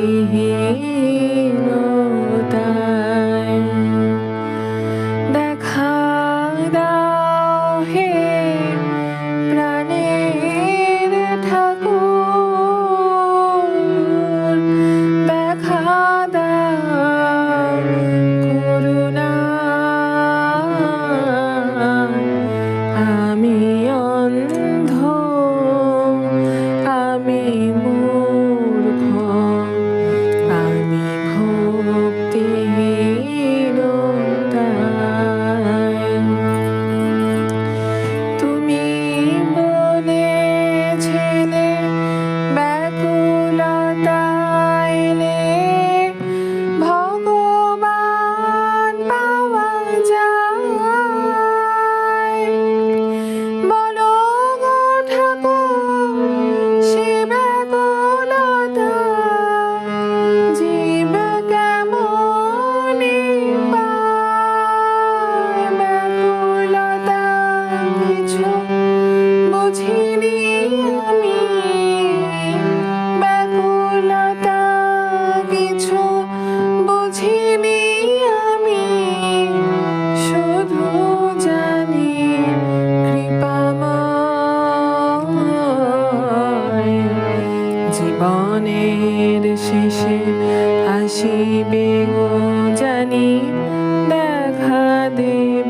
mm-hmm. জীবনের শেষে আসিবে গো জানি দেখা দেব